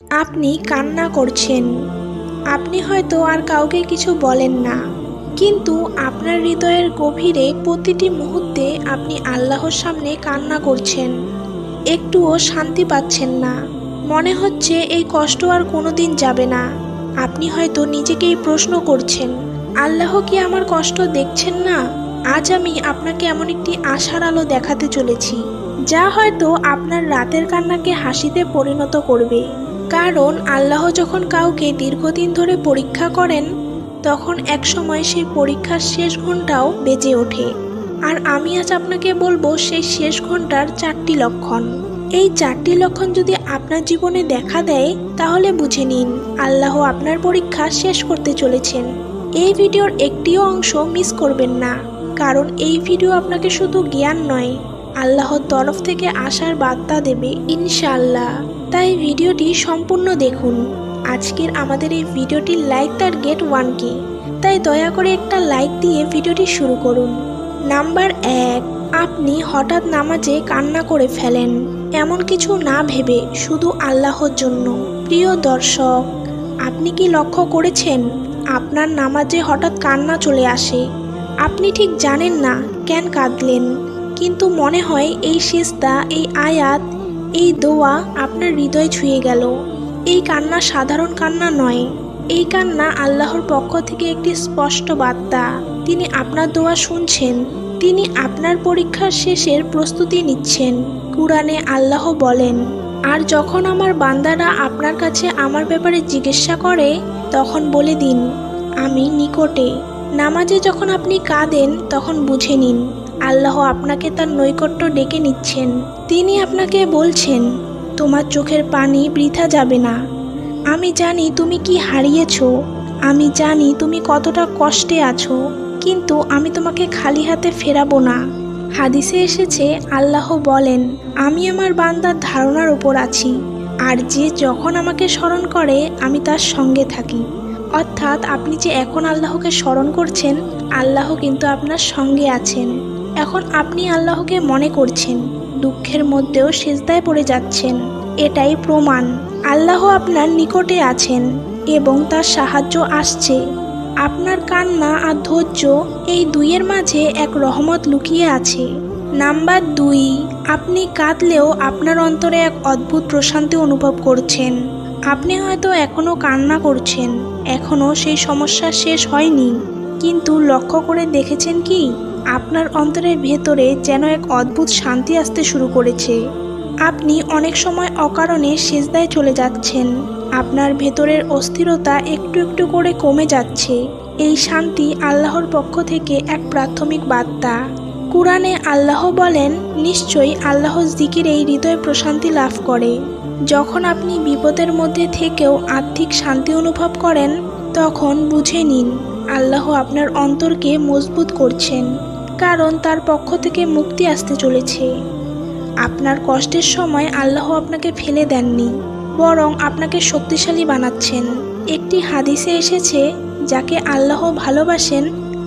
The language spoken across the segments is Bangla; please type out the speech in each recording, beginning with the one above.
আপনি কান্না করছেন। আপনি হয়তো আর কাউকে কিছু বলেন না। কিন্তু আপনার হৃদয়ের গভীরে প্রতিটি মুহূর্তে আপনি আল্লাহর সামনে কান্না করছেন। একটুও শান্তি পাচ্ছেন না। মনে হচ্ছে এই কষ্ট আর কোনোদিন যাবে না। আপনি হয়তো নিজেকেই প্রশ্ন করছেন, আল্লাহ কি আমার কষ্ট দেখছেন না? আজ আমি আপনাকে এমন একটি আশার আলো দেখাতে চলেছি, যা হয়তো আপনার রাতের কান্নাকে হাসিতে পরিণত করবে। কারণ আল্লাহ যখন কাউকে দীর্ঘদিন ধরে পরীক্ষা করেন, তখন একসময় সেই পরীক্ষার শেষ ঘন্টাও বেজে ওঠে। আর আমি আজ আপনাকে বলব সেই শেষ ঘণ্টার চারটি লক্ষণ। এই চারটি লক্ষণ যদি আপনার জীবনে দেখা দেয়, তাহলে বুঝে নিন, আল্লাহ আপনার পরীক্ষা শেষ করতে চলেছেন। এই ভিডিওর একটিও অংশ মিস করবেন না, কারণ এই ভিডিও আপনাকে শুধু জ্ঞান নয় আল্লাহর তরফ থেকে আসার বার্তা দেবে ইনশাল্লাহ তাই ভিডিওটি সম্পূর্ণ দেখুন। আজকের আমাদের এই ভিডিওটির লাইক টার্গেট ওয়ান কে। তাই দয়া করে একটা লাইক দিয়ে ভিডিওটি শুরু করুন। নাম্বার এক, আপনি হঠাৎ নামাজে কান্না করে ফেলেন। এমন কিছু না ভেবে, শুধু আল্লাহর জন্য। প্রিয় দর্শক, আপনি কি লক্ষ্য করেছেন? আপনার নামাজে হঠাৎ কান্না চলে আসে। আপনি ঠিক জানেন না কেন কাঁদলেন। কিন্তু মনে হয় এই সিস্তা এই আয়াত, এই দোয়া আপনার হৃদয় ছুঁয়ে গেল। এই কান্না সাধারণ কান্না নয়। এই কান্না আল্লাহর পক্ষ থেকে একটি স্পষ্ট বার্তা। তিনি আপনার দোয়া শুনছেন। তিনি আপনার পরীক্ষার শেষের প্রস্তুতি নিচ্ছেন। কুরআনে আল্লাহ বলেন, আর যখন আমার বান্দারা আপনার কাছে আমার ব্যাপারে জিজ্ঞাসা করে, তখন বলে দিন, আমি নিকটে। নামাজে যখন আপনি কাঁদেন, তখন বুঝে নিন। আল্লাহ আপনাকে তার নৈকট্য ডেকে নিচ্ছেন। তিনি আপনাকে বলছেন, তোমার চোখের পানি বৃথা যাবে না। আমি জানি তুমি কি হারিয়েছ। আমি জানি তুমি কতটা কষ্টে আছো। কিন্তু আমি তোমাকে খালি হাতে ফেরাবো না। হাদিসে এসেছে, আল্লাহ বলেন, আমি আমার বান্দার ধারণার উপর আছি। আর যে যখন আমাকে স্মরণ করে, আমি তার সঙ্গে থাকি। অর্থাৎ আপনি যে এখন আল্লাহকে স্মরণ করছেন, আল্লাহ কিন্তু আপনার সঙ্গে আছেন। এখন আপনি আল্লাহকে মনে করছেন, দুঃখের মধ্যেও সেজদায় পড়ে যাচ্ছেন, এটাই প্রমাণ। আল্লাহ আপনার নিকটে আছেন এবং তার সাহায্য আসছে। আপনার কান্না আর ধৈর্য এই দুইয়ের মাঝে এক রহমত লুকিয়ে আছে। নাম্বার দুই, আপনি কাঁদলেও আপনার অন্তরে এক অদ্ভুত প্রশান্তি অনুভব করছেন। আপনি হয়তো এখনও কান্না করছেন এখনও সেই সমস্যা শেষ হয়নি। কিন্তু লক্ষ্য করে দেখেছেন কি? আপনার অন্তরের ভেতরে যেন এক অদ্ভুত শান্তি আসতে শুরু করেছে। আপনি অনেক সময় অকারণে সেজদায় চলে যাচ্ছেন। আপনার ভেতরের অস্থিরতা একটু একটু করে কমে যাচ্ছে। এই শান্তি আল্লাহর পক্ষ থেকে এক প্রাথমিক বার্তা। কুরআনে আল্লাহ বলেন, নিশ্চয়ই আল্লাহর জিকির এই হৃদয় প্রশান্তি লাভ করে। যখন আপনি বিপদের মধ্যে থেকেও আর্থিক শান্তি অনুভব করেন, তখন বুঝে নিন, আল্লাহ আপনার অন্তরকে মজবুত করছেন। কারণ তার পক্ষ থেকে মুক্তি আসতে চলেছে। আপনার কষ্টের সময় আল্লাহ আপনাকে ফেলে দেননি, বরং আপনাকে শক্তিশালী বানাচ্ছেন। একটি হাদিসে এসেছে, যাকে আল্লাহ ভালোবাসেন,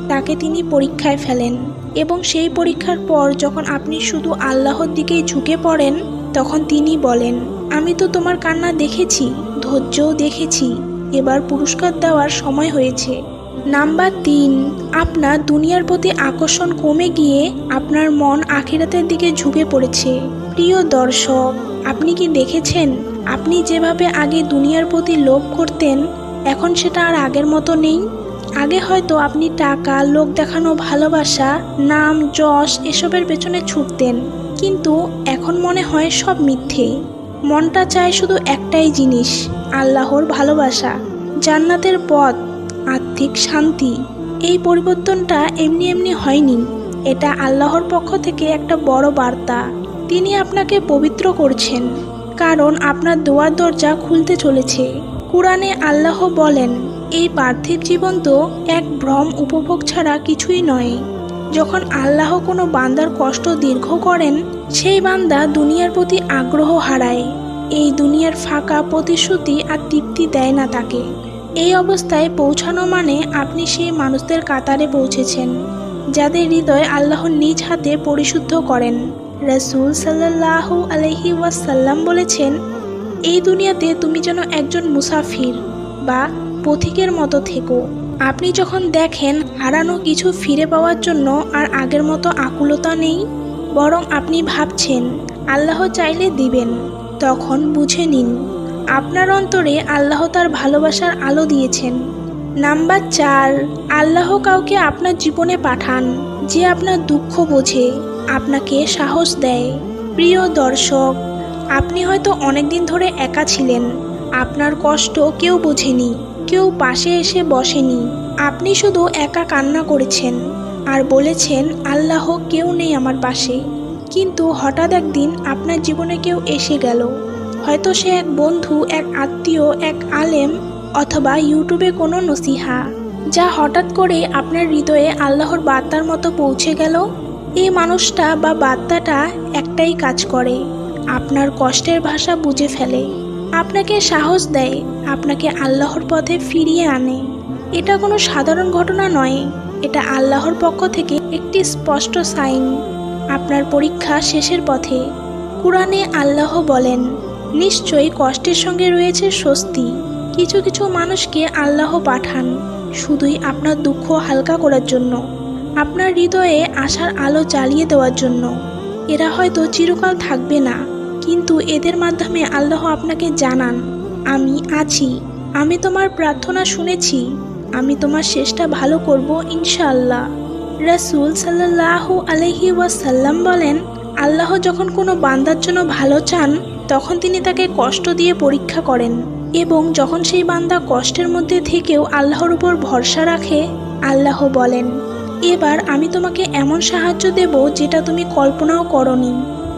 তাকে তিনি পরীক্ষায় ফেলেন, এবং সেই পরীক্ষার পর যখন আপনি শুধু আল্লাহর দিকেই ঝুঁকে পড়েন, তখন তিনি বলেন, আমি তো তোমার কান্না দেখেছি, ধৈর্যও দেখেছি, এবার পুরস্কার দেওয়ার সময় হয়েছে। নাম্বার তিন, আপনার দুনিয়ার প্রতি আকর্ষণ কমে গিয়ে আপনার মন আখিরাতের দিকে ঝুঁকে পড়েছে। প্রিয় দর্শক, আপনি কি দেখেছেন? আপনি যেভাবে আগে দুনিয়ার প্রতি লোভ করতেন, এখন সেটা আর আগের মতো নেই? আগে হয়তো আপনি টাকা, লোক দেখানো, ভালোবাসা, নাম, যশ এসবের পেছনে ছুটতেন। কিন্তু এখন মনে হয় সব মিথ্যে। মনটা চায় শুধু একটাই জিনিস, আল্লাহর ভালোবাসা। জান্নাতের পথ। আর্থিক শান্তি। এই পরিবর্তনটা এমনি এমনি হয়নি। এটা আল্লাহর পক্ষ থেকে একটা বড় বার্তা। তিনি আপনাকে পবিত্র করছেন, কারণ আপনার দোয়ার দরজা খুলতে চলেছে। কুরআনে আল্লাহ বলেন, এই পার্থিব জীবন তো এক ভ্রম উপভোগ ছাড়া কিছুই নয়। যখন আল্লাহ কোনো বান্দার কষ্ট দীর্ঘ করেন, সেই বান্দা দুনিয়ার প্রতি আগ্রহ হারায়। এই দুনিয়ার ফাঁকা প্রতিশ্রুতি আর তৃপ্তি দেয় না তাকে। এই অবস্থায় পৌঁছানো মানে আপনি সেই মানুষদের কাতারে পৌঁছেছেন, যাদের হৃদয় আল্লাহ নিজ হাতে পরিশুদ্ধ করেন। রসুল সাল্লাহ আলহি ওয়াসাল্লাম বলেছেন, এই দুনিয়াতে তুমি যেন একজন মুসাফির বা পথিকের মতো থেকো। আপনি যখন দেখেন হারানো কিছু ফিরে পাওয়ার জন্য আর আগের মতো আকুলতা নেই, বরং আপনি ভাবছেন, আল্লাহ চাইলে দিবেন, তখন বুঝে নিন। আপনার অন্তরে আল্লাহ তার ভালোবাসার আলো দিয়েছেন। নাম্বার চার, আল্লাহ কাউকে আপনার জীবনে পাঠান, যে আপনার দুঃখ বোঝে, আপনাকে সাহস দেয়। প্রিয় দর্শক, আপনি হয়তো অনেকদিন ধরে একা ছিলেন, আপনার কষ্ট কেউ বোঝেনি, কেউ পাশে এসে বসেনি, আপনি শুধু একা কান্না করেছেন, আর বলেছেন, আল্লাহ কেউ নেই আমার পাশে। কিন্তু হঠাৎ একদিন আপনার জীবনে কেউ এসে গেল। হয়তো সে এক বন্ধু, এক আত্মীয়, এক আলেম অথবা ইউটিউবে কোনো নসিহা, যা হঠাৎ করে আপনার হৃদয়ে আল্লাহর বার্তার মতো পৌঁছে গেল। এই মানুষটা বা বার্তাটা একটাই কাজ করে, আপনার কষ্টের ভাষা বুঝে ফেলে, আপনাকে সাহস দেয়, আপনাকে আল্লাহর পথে ফিরিয়ে আনে। এটা কোনো সাধারণ ঘটনা নয়, এটা আল্লাহর পক্ষ থেকে একটি স্পষ্ট সাইন। আপনার পরীক্ষা শেষের পথে, কোরআনে আল্লাহ বলেন নিশ্চয়ই কষ্টের সঙ্গে রয়েছে স্বস্তি। কিছু কিছু মানুষকে আল্লাহ পাঠান, শুধুই আপনার দুঃখ হালকা করার জন্য, আপনার হৃদয়ে আশার আলো জ্বালিয়ে দেওয়ার জন্য। এরা হয়তো চিরকাল থাকবে না, কিন্তু এদের মাধ্যমে আল্লাহ আপনাকে জানান, আমি আছি, আমি তোমার প্রার্থনা শুনেছি, আমি তোমার শেষটা ভালো করব ইনশাআল্লাহ। রাসূল সাল্লাল্লাহু আলাইহি ওয়াসাল্লাম বলেন, আল্লাহ যখন কোনো বান্দার জন্য ভালো চান তখন তিনি তাকে কষ্ট দিয়ে পরীক্ষা করেন এবং যখন সেই বান্দা কষ্টের মধ্যে থেকেও আল্লাহর উপর ভরসা রাখে, আল্লাহ বলেন, এবার আমি তোমাকে এমন সাহায্য দেব যেটা তুমি কল্পনাও করনি।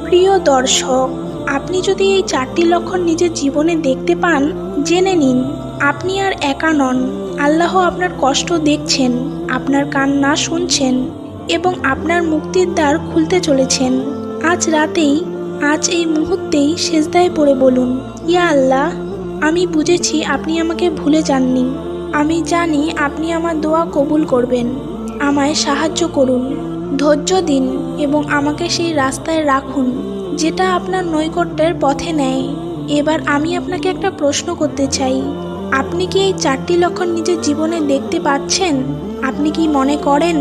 প্রিয় দর্শক, আপনি যদি এই চারটি লক্ষণ নিজের জীবনে দেখতে পান, জেনে নিন, আপনি আর একা নন। আল্লাহ আপনার কষ্ট দেখছেন, আপনার কান্না শুনছেন এবং আপনার মুক্তির দ্বার খুলতে চলেছেন। আজ রাতেই আজ এই মুহূর্তেই সেজদায় পড়ে বলুন, ইয়া আল্লাহ, আমি বুঝেছি আপনি আমাকে ভুলে যাননি। আমি জানি আপনি আমার দোয়া কবুল করবেন। আমায় সাহায্য করুন। ধৈর্য দিন এবং আমাকে সেই রাস্তায় রাখুন, যেটা আপনার নৈকট্যের পথে নেয়। এবার আমি আপনাকে একটা প্রশ্ন করতে চাই। আপনি কি এই চারটি লক্ষণ নিজের জীবনে দেখতে পাচ্ছেন? আপনি কি মনে করেন,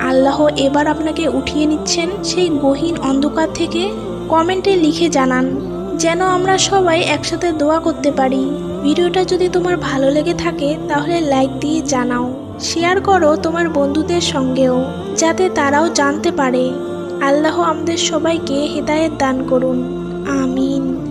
আল্লাহ এবার আপনাকে উঠিয়ে নিচ্ছেন সেই গহীন অন্ধকার থেকে? কমেন্টে লিখে জানান যেন আমরা সবাই একসাথে দোয়া করতে পারি। ভিডিওটা যদি তোমার ভালো লেগে থাকে, তাহলে লাইক দিয়ে জানাও। শেয়ার করো তোমার বন্ধুদের সঙ্গেও, যাতে তারাও জানতে পারে। আল্লাহ আমাদের সবাইকে হেদায়েত দান করুন। আমিন।